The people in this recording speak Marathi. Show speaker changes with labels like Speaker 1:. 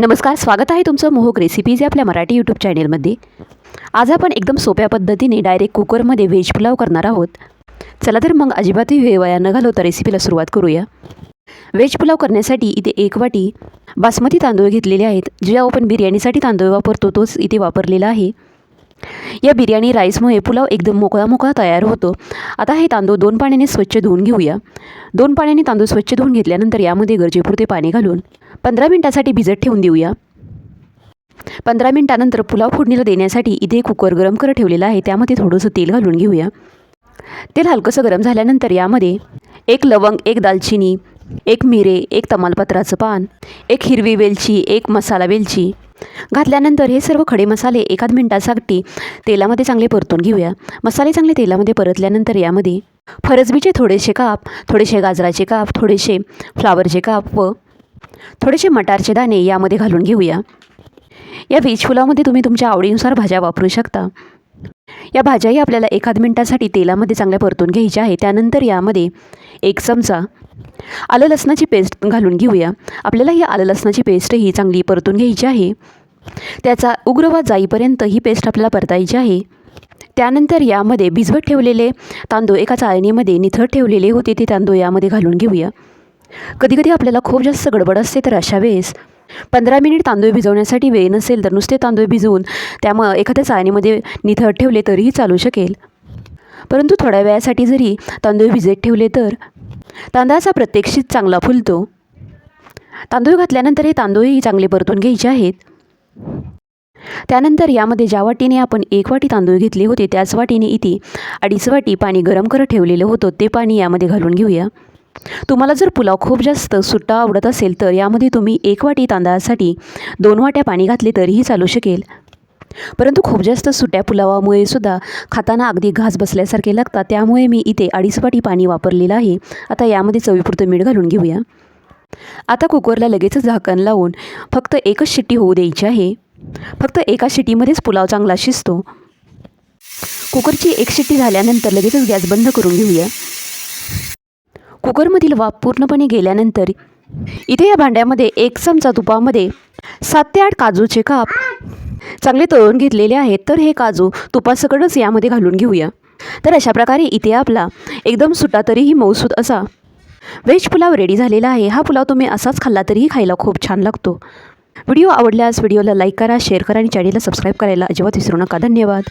Speaker 1: नमस्कार स्वागत आहे तुमचं मोहक रेसिपीज या आपल्या मराठी यूट्यूब चॅनेलमध्ये आज आपण एकदम सोप्या पद्धतीने डायरेक्ट कुकरमध्ये व्हेज पुलाव करणार आहोत. चला तर मग अजिबातही वेळ वाया न घालवता रेसिपीला सुरुवात करूया. व्हेज पुलाव करण्यासाठी इथे एक वाटी बासमती तांदूळ घेतलेले आहेत. जे आपण बिर्याणीसाठी तांदूळ वापरतो तोच इथे वापरलेला आहे. या बिर्याणी राईसमुळे पुलाव एकदम मोकळा मोकळा तयार होतो. आता हे तांदूळ दोन पाण्याने स्वच्छ धुवून घेऊया. दोन पाण्याने तांदूळ स्वच्छ धुवून घेतल्यानंतर यामध्ये गरजेपुरते पाणी घालून पंधरा मिनटासाठी भिजत ठेवून देऊया. पंधरा मिनटानंतर पुलाव फोडणीला देण्यासाठी इथे कुकर गरम करत ठेवलेला आहे. त्यामध्ये थोडंसं तेल घालून घेऊया. तेल हलकंसं गरम झाल्यानंतर यामध्ये एक लवंग एक दालचिनी एक मिरे एक तमालपत्राचं पान एक हिरवी वेलची एक मसाला वेलची. घातल्यानंतर हे सर्व खडे मसाले एखाद मिनटासाठी तेलामध्ये चांगले परतून घेऊया. मसाले चांगले तेलामध्ये परतल्यानंतर यामध्ये फरसबीचे थोडेसे काप थोडेसे गाजराचे काप थोडेसे फ्लावरचे काप व थोडेसे मटारचे दाणे यामध्ये घालून घेऊया. या व्हेज पुलावमध्ये तुम्ही तुमच्या आवडीनुसार भाज्या वापरू शकता. या भाज्याही आपल्याला एखाद मिनटासाठी तेलामध्ये चांगल्या परतून घ्यायच्या आहे त्यानंतर यामध्ये एक चमचा आलं लसणाची पेस्ट घालून घेऊया. आपल्याला ही आलं लसणाची पेस्ट ही चांगली परतून घ्यायची आहे. त्याचा उग्रवाद जाईपर्यंत ही पेस्ट आपल्याला परतायची आहे. त्यानंतर यामध्ये भिजवत ठेवलेले तांदूळ एका चाळणीमध्ये निथळ ठेवलेले होते ते तांदूळ यामध्ये घालून घेऊया. कधीकधी आपल्याला खूप जास्त गडबड असते तर अशा वेळेस पंधरा मिनिट तांदूळ भिजवण्यासाठी वेळ नसेल तर नुसते तांदूळ भिजवून त्यामुळं एखाद्या चाळणीमध्ये निथळ ठेवले तरीही चालू शकेल. परंतु थोड्या वेळासाठी जरी तांदूळ भिजत ठेवले तर तांदळाचा प्रत्यक्षित चांगला फुलतो. तांदूळ घातल्यानंतर हे तांदूळही चांगले परतून घ्यायचे आहेत. त्यानंतर यामध्ये ज्या वाटीने आपण एक वाटी तांदूळ घेतले होते त्याच वाटीने इथे अडीच वाटी पाणी गरम करत ठेवलेलं होतं. ते पाणी यामध्ये घालून घेऊया. तुम्हाला जर पुलाव खूप जास्त सुट्टा आवडत असेल तर यामध्ये तुम्ही एक वाटी तांदळासाठी दोन वाट्या पाणी घातले तरीही चालू शकेल. परंतु खूप जास्त सुट्या पुलावामुळे सुद्धा खाताना अगदी घास बसल्यासारखे लागतात त्यामुळे मी इथे अडीच वाटी पाणी वापरलेलं आहे. आता यामध्ये चवीपुरतं मीठ घालून घेऊया. आता कुकरला लगेचच झाकण लावून फक्त एकच शिट्टी होऊ द्यायची आहे. फक्त एका शिट्टीमध्येच पुलाव चांगला शिजतो. कुकरची एक शिट्टी झाल्यानंतर लगेचच गॅस बंद करून घेऊया. कुकरमधील वाफ पूर्णपणे गेल्यानंतर इथे या भांड्यामध्ये एक चमचा तुपामध्ये सात ते आठ काजूचे काप. चांगले तळून घेतलेले आहेत तर हे काजू तुपासकटच यामध्ये घालून घेऊया. तर अशा प्रकारे इथे आपला एकदम सुटा तरीही मौसूद असा व्हेज पुलाव रेडी झालेला आहे. हा पुलाव तुम्ही असाच खाल्ला तरीही खायला खूप छान लागतो. व्हिडिओ आवडल्यास व्हिडिओला लाईक करा शेअर करा आणि चॅनेलला सबस्क्राईब करायला अजिबात विसरू नका. धन्यवाद.